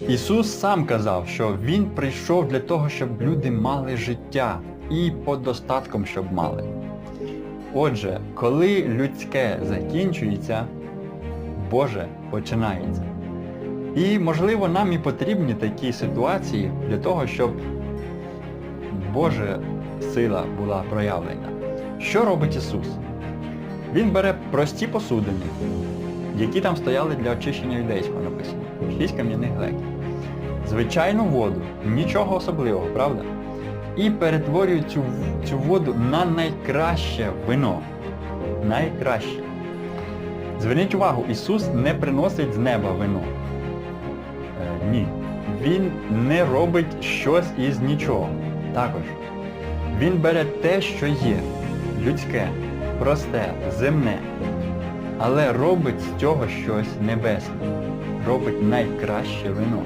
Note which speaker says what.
Speaker 1: Ісус сам казав, що Він прийшов для того, щоб люди мали життя і по достатком, щоб мали. Отже, коли людське закінчується, Боже починається. І, можливо, нам і потрібні такі ситуації для того, щоб Божа сила була проявлена. Що робить Ісус? Він бере прості посудини, які там стояли для очищення юдейського написано. Шість кам'яних глеків. Звичайну воду, нічого особливого, правда? І перетворює цю, цю воду на найкраще вино. Найкраще. Зверніть увагу, Ісус не приносить з неба вино. Е, ні. Він не робить щось із нічого. Також. Він бере те, що є, людське, просте, земне, але робить з цього щось небесне. Робить найкраще вино.